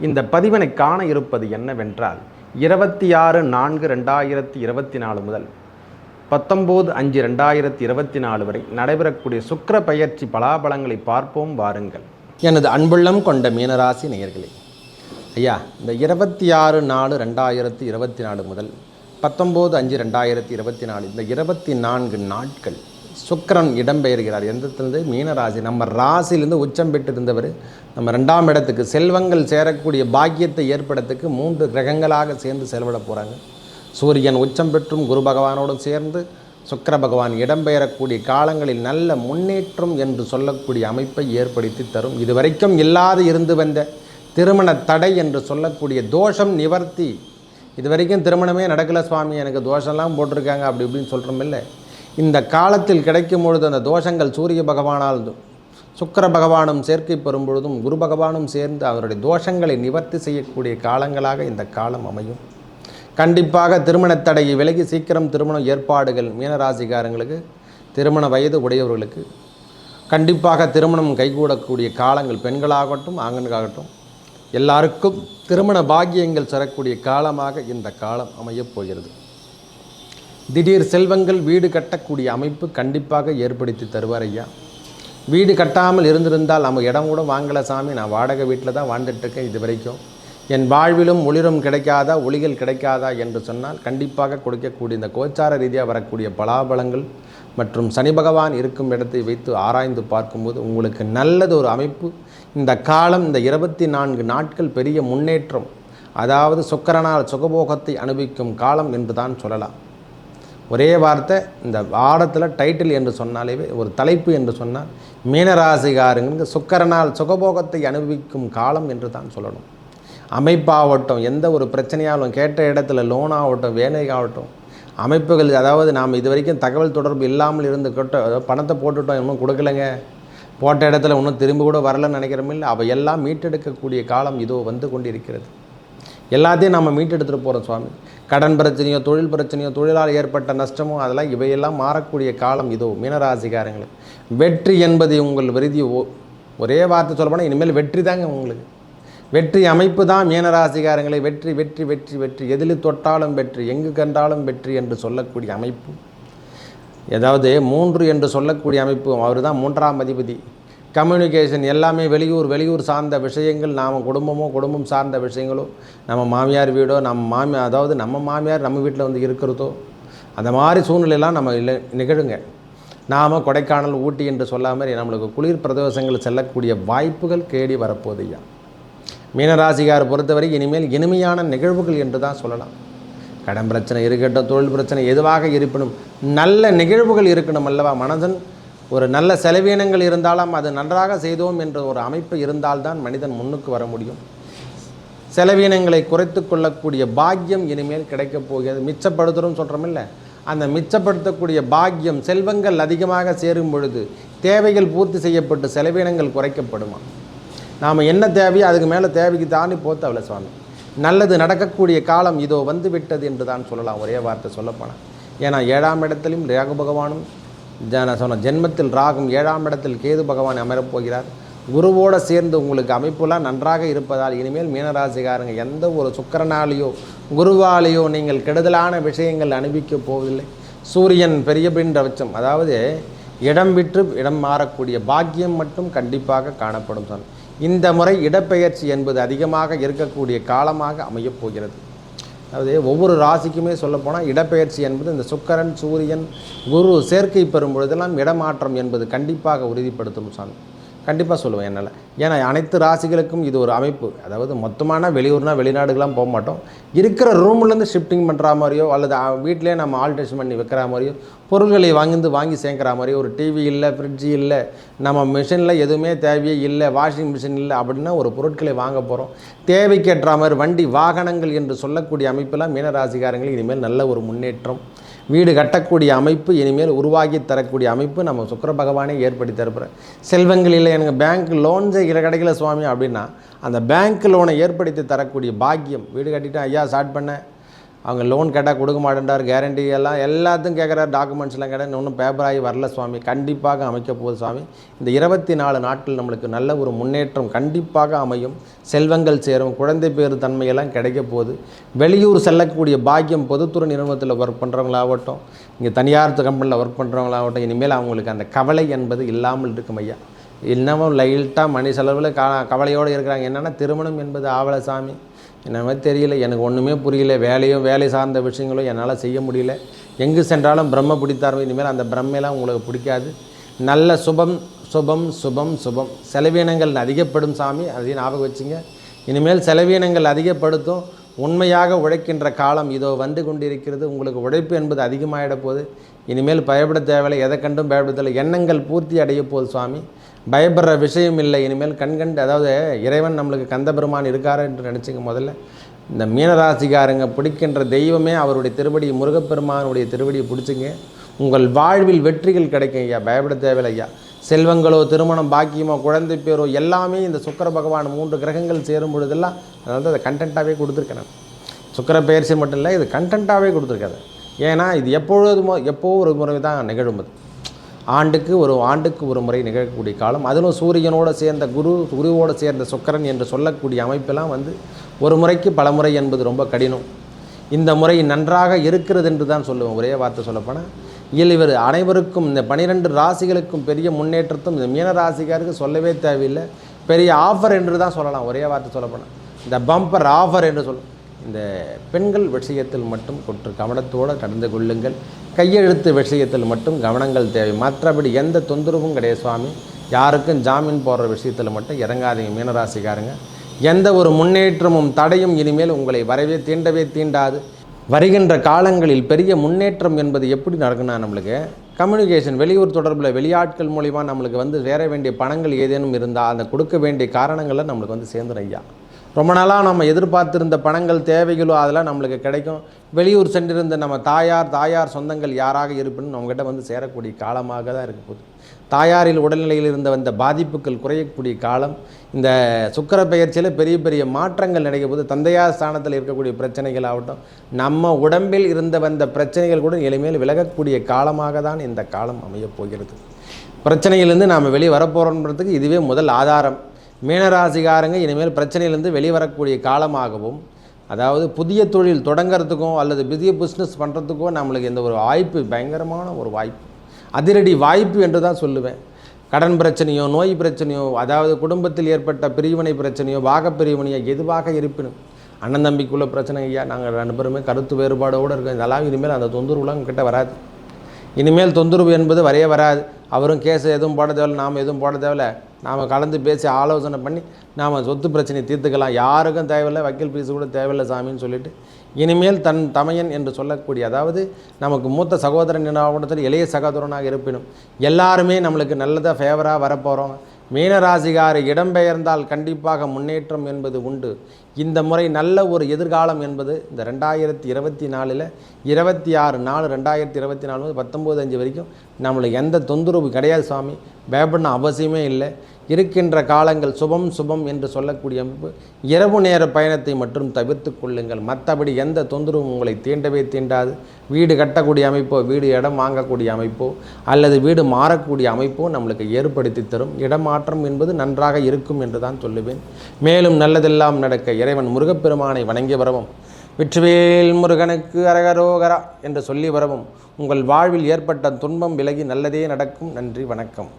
இந்த பதிவினை காண இருப்பது என்னவென்றால் இருபத்தி ஆறு நான்கு ரெண்டாயிரத்தி இருபத்தி நாலு முதல் பத்தொம்போது அஞ்சு ரெண்டாயிரத்தி இருபத்தி நாலு வரை நடைபெறக்கூடிய சுக்கர பயிற்சி பலாபலங்களை பார்ப்போம் வாருங்கள். எனது அன்புள்ளம் கொண்ட மீனராசி நேயர்களே ஐயா இந்த இருபத்தி ஆறு நாலு ரெண்டாயிரத்தி இருபத்தி நாலு முதல் பத்தொம்போது அஞ்சு ரெண்டாயிரத்தி இருபத்தி நாலு இந்த இருபத்தி நான்கு நாட்கள் சுக்கரன் இடம்பெயர்கிறார். எந்தத்திலிருந்து மீனராசி நம்ம ராசியிலிருந்து உச்சம் பெற்று இருந்தவர் நம்ம ரெண்டாம் இடத்துக்கு செல்வங்கள் சேரக்கூடிய பாக்கியத்தை ஏற்படத்துக்கு மூன்று கிரகங்களாக சேர்ந்து செலவிட போகிறாங்க சூரியன் உச்சம் பெற்றும் குரு பகவானோடு சேர்ந்து சுக்கர பகவான் இடம்பெயரக்கூடிய காலங்களில் நல்ல முன்னேற்றம் என்று சொல்லக்கூடிய அமைப்பை ஏற்படுத்தி தரும். இதுவரைக்கும் இல்லாது இருந்து வந்த திருமண தடை என்று சொல்லக்கூடிய தோஷம் நிவர்த்தி. இது வரைக்கும் திருமணமே நடக்கலை சுவாமி. எனக்கு தோஷம்லாம் போட்டிருக்காங்க அப்படி இப்படின்னு சொல்கிறோம் இல்லை. இந்த காலத்தில் கிடைக்கும் பொழுது அந்த தோஷங்கள் சூரிய பகவானால் சுக்கிர பகவானும் சேர்க்கை பெறும் பொழுதும் குரு பகவானும் சேர்ந்து அவருடைய தோஷங்களை நிவர்த்தி செய்யக்கூடிய காலங்களாக இந்த காலம் அமையும். கண்டிப்பாக திருமணத் தடையை விலகி சீக்கிரம் திருமண ஏற்பாடுகள் மீனராசிகாரங்களுக்கு திருமண வயது உடையவர்களுக்கு கண்டிப்பாக திருமணம் கைகூடக்கூடிய காலங்கள் பெண்களாகட்டும் ஆண்களாகட்டும் எல்லாருக்கும் திருமண பாக்கியங்கள் தரக்கூடிய காலமாக இந்த காலம் அமையப் போகிறது. திடீர் செல்வங்கள் வீடு கட்டக்கூடிய அமைப்பு கண்டிப்பாக ஏற்படுத்தி தருவார் ஐயா. வீடு கட்டாமல் இருந்திருந்தால் நம்ம இடம் கூட வாங்கலை சாமி. நான் வாடகை வீட்டில் தான் வாழ்ந்துட்டுருக்கேன் இது வரைக்கும் என் வாழ்விலும் ஒளிரும் கிடைக்காதா ஒளிகள் கிடைக்காதா என்று சொன்னால் கண்டிப்பாக கொடுக்கக்கூடிய இந்த கோச்சார ரீதியாக வரக்கூடிய பலாபலங்கள் மற்றும் சனி பகவான் இருக்கும் இடத்தை வைத்து ஆராய்ந்து பார்க்கும்போது உங்களுக்கு நல்லது ஒரு அமைப்பு. இந்த காலம் இந்த இருபத்தி நான்கு நாட்கள் பெரிய முன்னேற்றம். அதாவது சுக்கரனால் சுகபோகத்தை அனுபவிக்கும் காலம் என்று தான் சொல்லலாம். ஒரே வார்த்தை இந்த வாரத்தில் டைட்டில் என்று சொன்னாலே ஒரு தலைப்பு என்று சொன்னால் மீனராசிகாரங்களுக்கு சுக்கரனால் சுகபோகத்தை அனுபவிக்கும் காலம் என்று தான் சொல்லணும். அமைப்பாகட்டும் எந்த ஒரு பிரச்சனையாலும் கேட்ட இடத்துல லோனாகட்டும் வேலையாகட்டும் அமைப்புகள் அதாவது நாம் இது வரைக்கும் தகவல் தொடர்பு இல்லாமல் இருந்து கொட்ட அதாவது பணத்தை போட்டுட்டோம் இன்னும் கொடுக்கலைங்க. போட்ட இடத்துல இன்னும் திரும்ப கூட வரலன்னு நினைக்கிறோமில்ல அவை எல்லாம் மீட்டெடுக்கக்கூடிய காலம் இதோ வந்து கொண்டிருக்கிறது. எல்லாத்தையும் நம்ம மீட்டெடுத்துட்டு போகிறோம் சுவாமி. கடன் பிரச்சனையோ தொழில் பிரச்சனையோ தொழிலால் ஏற்பட்ட நஷ்டமோ அதெல்லாம் இவையெல்லாம் மாறக்கூடிய காலம் இதோ மீனராசிக்காரங்களுக்கு. வெற்றி என்பது உங்கள் விருதி ஓ- ஒரே வார்த்தை சொல்லப்போனால் இனிமேல் வெற்றி தாங்க உங்களுக்கு. வெற்றி அமைப்பு தான் மீனராசிகாரங்களை வெற்றி வெற்றி வெற்றி வெற்றி. எதில் தொட்டாலும் வெற்றி எங்கு கண்டாலும் வெற்றி என்று சொல்லக்கூடிய அமைப்பு. ஏதாவது மூன்று என்று சொல்லக்கூடிய அமைப்பு அவர் தான் மூன்றாம் அதிபதி. கம்யூனிகேஷன் எல்லாமே வெளியூர் வெளியூர் சார்ந்த விஷயங்கள் நாம் குடும்பமோ குடும்பம் சார்ந்த விஷயங்களோ நம்ம மாமியார் வீடோ நம்ம மாமியார் அதாவது நம்ம மாமியார் நம்ம வீட்டில் வந்து இருக்கிறதோ அந்த மாதிரி சூழ்நிலையெல்லாம் நம்ம இல்லை நிகழுங்க. நாம் கொடைக்கானல் ஊட்டி என்று சொல்லாமல் நம்மளுக்கு குளிர் பிரதேசங்கள் செல்லக்கூடிய வாய்ப்புகள் கேடி வரப்போதையா மீனராசிகாரை மீனராசிகார் பொறுத்தவரை இனிமேல் இனிமையான நிகழ்வுகள் என்று தான் சொல்லலாம். கடன் பிரச்சனை இருக்கட்டும் தொழில் பிரச்சனை எதுவாக இருப்பினும் நல்ல நிகழ்வுகள் இருக்கணும் அல்லவா மனதன்? ஒரு நல்ல செலவீனங்கள் இருந்தாலும் அது நன்றாக செய்தோம் என்ற ஒரு அமைப்பு இருந்தால்தான் மனிதன் முன்னுக்கு வர முடியும். செலவீனங்களை குறைத்து கொள்ளக்கூடிய பாக்கியம் இனிமேல் கிடைக்கப் போகிறது. மிச்சப்படுத்துகிறோம் சொல்கிறோமில்ல அந்த மிச்சப்படுத்தக்கூடிய பாக்கியம் செல்வங்கள் அதிகமாக சேரும் பொழுது தேவைகள் பூர்த்தி செய்யப்பட்டு செலவீனங்கள் குறைக்கப்படுமா? நாம் என்ன தேவையோ அதுக்கு மேலே தேவைக்கு தாண்டி போத்தவல சுவாமி. நல்லது நடக்கக்கூடிய காலம் இதோ வந்து விட்டது என்று தான் சொல்லலாம். ஒரே வார்த்தை சொல்லப்போனால் ஏன்னா ஏழாம் இடத்திலும் ராகு பகவானும் நான் சொன்ன ஜென்மத்தில் ராகும் ஏழாம் இடத்தில் கேது பகவான் அமரப் போகிறார் குருவோடு சேர்ந்து உங்களுக்கு அமைப்புலாம் நன்றாக இருப்பதால் இனிமேல் மீனராசிகாரங்க எந்த ஒரு சுக்கரனாலேயோ குருவாலேயோ நீங்கள் கெடுதலான விஷயங்கள் அனுபவிக்க போவதில்லை. சூரியன் பெரிய பின் அதாவது இடம் விட்டு இடம் மாறக்கூடிய பாக்கியம் மட்டும் கண்டிப்பாக காணப்படும் சொன்ன இந்த முறை இடப்பெயர்ச்சி என்பது அதிகமாக இருக்கக்கூடிய காலமாக அமையப் போகிறது. அதாவது ஒவ்வொரு ராசிக்குமே சொல்லப்போனால் இடப்பெயர்ச்சி என்பது இந்த சுக்கரன் சூரியன் குரு சேர்க்கை பெறும் பொழுதெல்லாம் இடமாற்றம் என்பது கண்டிப்பாக உறுதிப்படுத்தும் சாமி. கண்டிப்பாக சொல்லுவேன் என்னால். ஏன்னா அனைத்து ராசிகளுக்கும் இது ஒரு அமைப்பு. அதாவது மொத்தமான வெளியூர்னா வெளிநாடுகளாம் போக மாட்டோம். இருக்கிற ரூம்லேருந்து ஷிஃப்டிங் பண்ணுற மாதிரியோ அல்லது வீட்டிலே நம்ம ஆல்ட்ரேஷன் பண்ணி வைக்கிற மாதிரியோ பொருள்களை வாங்கிந்து வாங்கி சேர்க்குற மாதிரி ஒரு டிவி இல்லை ஃப்ரிட்ஜு இல்லை நம்ம மிஷினில் எதுவுமே தேவையே இல்லை வாஷிங் மிஷின் இல்லை அப்படின்னா ஒரு பொருட்களை வாங்க போகிறோம் தேவைக்கேற்ற மாதிரி வண்டி வாகனங்கள் என்று சொல்லக்கூடிய அமைப்பெல்லாம் மீனராசிக்காரங்களுக்கு இனிமேல் நல்ல ஒரு முன்னேற்றம். வீடு கட்டக்கூடிய அமைப்பு இனிமேல் உருவாக்கி தரக்கூடிய அமைப்பு நம்ம சுக்கிர பகவானே ஏற்படுத்தி தரப்புற செல்வங்கள் இல்லை எனக்கு பேங்க் லோன்ஸே இல்லை கிடைக்கல சுவாமி அப்படின்னா அந்த பேங்க் லோனை ஏற்படுத்தி தரக்கூடிய பாக்கியம் வீடு கட்டிட்டேன் ஐயா ஸ்டார்ட் பண்ணேன். அவங்க லோன் கேட்டால் கொடுக்க மாட்டேன்டார் கேரண்டி எல்லாம் எல்லாத்தையும் கேட்குறாரு டாக்குமெண்ட்ஸ்லாம் கேட்டால் இன்னும் பேப்பர் ஆகி வரல சுவாமி. கண்டிப்பாக அமைக்க போகுது சுவாமி. இந்த இருபத்தி நாலு நாட்கள் நம்மளுக்கு நல்ல ஒரு முன்னேற்றம் கண்டிப்பாக அமையும். செல்வங்கள் சேரும் குழந்தை பேரு தன்மையெல்லாம் கிடைக்க போகுது. வெளியூர் செல்லக்கூடிய பாக்கியம் பொதுத்துறை நிறுவனத்தில் ஒர்க் பண்ணுறவங்களாகட்டும் இங்கே தனியார் கம்பெனியில் ஒர்க் பண்ணுறவங்களாகட்டும் இனிமேல் அவங்களுக்கு அந்த கவலை என்பது இல்லாமல் இருக்கும் ஐயா. இன்னமும் லைட்டாக மணி செலவில் க கவலையோடு இருக்கிறாங்க. என்னென்னா திருமணம் என்பது ஆவலை சாமி என்னமே தெரியல எனக்கு ஒன்றுமே புரியல வேலையும் வேலை சார்ந்த விஷயங்களும் என்னால் செய்ய முடியல. எங்கு சென்றாலும் பிரம்ம பிடித்தார் இனிமேல் அந்த பிரம்மையெல்லாம் உங்களுக்கு பிடிக்காது. நல்ல சுபம் சுபம் சுபம் சுபம். செலவீனங்கள் அதிகப்படும் சாமி அதையும் ஞாபகம் வச்சுங்க. இனிமேல் செலவீனங்கள் அதிகப்படுத்தும் உண்மையாக உழைக்கின்ற காலம் இதோ வந்து கொண்டிருக்கிறது. உங்களுக்கு உழைப்பு என்பது அதிகமாகிட போகுது இனிமேல் பயப்பட தேவையில்லை எதை கண்டும் பயப்படத்தில்லை எண்ணங்கள் பூர்த்தி அடைய போகுது சுவாமி பயப்படுற விஷயம் இல்லை. இனிமேல் கண்கண்டு அதாவது இறைவன் நம்மளுக்கு கந்தபெருமான் இருக்காரு என்று நினச்சிங்க முதல்ல இந்த மீனராசிக்காரங்க பிடிக்கின்ற தெய்வமே அவருடைய திருவடி முருகப்பெருமானுடைய திருவடியை பிடிச்சிங்க. உங்கள் வாழ்வில் வெற்றிகள் கிடைக்கும் ஐயா பயப்பட தேவையில்லை ஐயா. செல்வங்களோ திருமணம் பாக்கியமோ குழந்தை பேரோ எல்லாமே இந்த சுக்கர பகவான் மூன்று கிரகங்கள் சேரும் பொழுதெல்லாம் அதாவது அதை கண்டென்ட்டாகவே கொடுத்துருக்கேன் நான். சுக்கர பயிற்சி மட்டும் இல்லை இது கண்டென்ட்டாகவே கொடுத்துருக்காது ஏன்னா இது எப்பொழுதுமோ எப்போ ஒரு முறை தான் நிகழும் அது. ஆண்டுக்கு ஒரு ஆண்டுக்கு ஒரு முறை நிகழக்கூடிய காலம். அதிலும் சூரியனோடு சேர்ந்த குரு குருவோடு சேர்ந்த சுக்கரன் என்று சொல்லக்கூடிய அமைப்பெல்லாம் வந்து ஒரு முறைக்கு பல முறை என்பது ரொம்ப கடினம். இந்த முறை நன்றாக இருக்கிறது என்று தான் சொல்லுவேன். ஒரே வார்த்தை சொல்லப்போனால் இவர் அனைவருக்கும் இந்த பனிரெண்டு ராசிகளுக்கும் பெரிய முன்னேற்றத்தும் இந்த மீன ராசிக்காருக்கு சொல்லவே தேவையில்லை. பெரிய ஆஃபர் என்று தான் சொல்லலாம். ஒரே வார்த்தை சொல்லப்போனால் இந்த பம்பர் ஆஃபர் என்று சொல்லும். இந்த பெண்கள் விஷயத்தில் மட்டும் கொற்று கவனத்தோடு கடந்து கொள்ளுங்கள். கையெழுத்து விஷயத்தில் மட்டும் கவனங்கள் தேவை. மற்றபடி எந்த தொந்தரவும் கிடையாது சுவாமி. யாருக்கும் ஜாமீன் போடுற விஷயத்தில் மட்டும் இறங்காதீங்க மீனராசிக்காரங்க. எந்த ஒரு முன்னேற்றமும் தடையும் இனிமேல் உங்களை வரவே தீண்டவே தீண்டாது. வருகின்ற காலங்களில் பெரிய முன்னேற்றம் என்பது எப்படி நடக்குன்னா நம்மளுக்கு கம்யூனிகேஷன் வெளியூர் தொடர்பில் வெளியாட்கள் மூலிமா நம்மளுக்கு வந்து சேர வேண்டிய பணங்கள் ஏதேனும் இருந்தால் அந்த கொடுக்க வேண்டிய காரணங்களை நம்மளுக்கு வந்து சேர்ந்துடும் ஐயா. ரொம்ப நாளாக நம்ம எதிர்பார்த்திருந்த பணங்கள் தேவைகளோ அதெல்லாம் நம்மளுக்கு கிடைக்கும். வெளியூர் சென்றிருந்த நம்ம தாயார் தாயார் சொந்தங்கள் யாராக இருப்பினும் நம்மகிட்ட வந்து சேரக்கூடிய காலமாக தான் இருக்க போகுது. தாயாரில் உடல்நிலையில் இருந்த வந்த பாதிப்புகள் குறையக்கூடிய காலம் இந்த சுக்கர பயிற்சியில் பெரிய பெரிய மாற்றங்கள் நடக்க போது தந்தையார் ஸ்தானத்தில் இருக்கக்கூடிய பிரச்சனைகள் ஆகட்டும் நம்ம உடம்பில் இருந்த வந்த பிரச்சனைகள் கூட எளிமையில் விலகக்கூடிய காலமாக தான் இந்த காலம் அமையப் போகிறது. பிரச்சனையிலேருந்து நாம் வெளியே வரப்போகிறோன்றதுக்கு இதுவே முதல் ஆதாரம். மீனராசிகாரங்க இனிமேல் பிரச்சனையிலேருந்து வெளிவரக்கூடிய காலமாகவும் அதாவது புதிய தொழில் தொடங்கிறதுக்கோ அல்லது புதிய பிஸ்னஸ் பண்ணுறதுக்கோ நம்மளுக்கு இந்த ஒரு வாய்ப்பு பயங்கரமான ஒரு வாய்ப்பு. அதிரடி வாய்ப்பு என்று தான் சொல்லுவேன். கடன் பிரச்சனையோ நோய் பிரச்சனையோ அதாவது குடும்பத்தில் ஏற்பட்ட பிரிவினை பிரச்சனையோ பாகப்பிரிவினையோ எதுவாக இருப்பினும் அண்ணன் தம்பிக்குள்ள பிரச்சனை ஐயா நாங்கள் ரெண்டு பேருமே கருத்து வேறுபாடோடு இருக்கோம். இதெல்லாம் இனிமேல் அந்த தொந்தரவுலாம் கிட்ட வராது. இனிமேல் தொந்தரவு என்பது வரைய வராது. அவரும் கேஸ் எதுவும் போட தேவையில்ல நாம் எதுவும் போட தேவையில்ல. நாம் கலந்து பேசி ஆலோசனை பண்ணி நாம் சொத்து பிரச்சனையை தீர்த்துக்கலாம். யாருக்கும் தேவையில்லை வக்கீல் ஃபீஸு கூட தேவையில்லை சாமின்னு சொல்லிட்டு. இனிமேல் தன் தமையன் என்று சொல்லக்கூடிய அதாவது நமக்கு மூத்த சகோதரன் என்ன இளைய சகோதரனாக இருப்பினும் எல்லாருமே நம்மளுக்கு நல்லதாக ஃபேவராக வரப்போகிறோம் மீனராசிகார இடம்பெயர்ந்தால் கண்டிப்பாக முன்னேற்றம் என்பது உண்டு. இந்த முறை நல்ல ஒரு எதிர்காலம் என்பது இந்த ரெண்டாயிரத்தி இருபத்தி நாலில் இருபத்தி ஆறு நாலு ரெண்டாயிரத்தி இருபத்தி நாலு பத்தொம்போது அஞ்சு வரைக்கும் நம்மளுக்கு எந்த தொந்தரவு கிடையாது சுவாமி. பயப்படணும் அவசியமே இல்லை. இருக்கின்ற காலங்கள் சுபம் சுபம் என்று சொல்லக்கூடிய அமைப்பு. இரவு நேர பயணத்தை மட்டும் தவிர்த்து கொள்ளுங்கள். மற்றபடி எந்த தொந்தரவும் உங்களை தீண்டவே தீண்டாது. வீடு கட்டக்கூடிய அமைப்போ வீடு இடம் வாங்கக்கூடிய அமைப்போ அல்லது வீடு மாறக்கூடிய அமைப்போ நம்மளுக்கு ஏற்படுத்தி தரும். இடமாற்றம் என்பது நன்றாக இருக்கும் என்று தான் சொல்லுவேன். மேலும் நல்லதெல்லாம் நடக்க இறைவன் முருகப்பெருமானை வணங்கி வரவும் வெற்றிவேல் முருகனுக்கு அரகரோகரா என்று சொல்லி வரவும் உங்கள் வாழ்வில் ஏற்பட்ட துன்பம் விலகி நல்லதே நடக்கும். நன்றி வணக்கம்.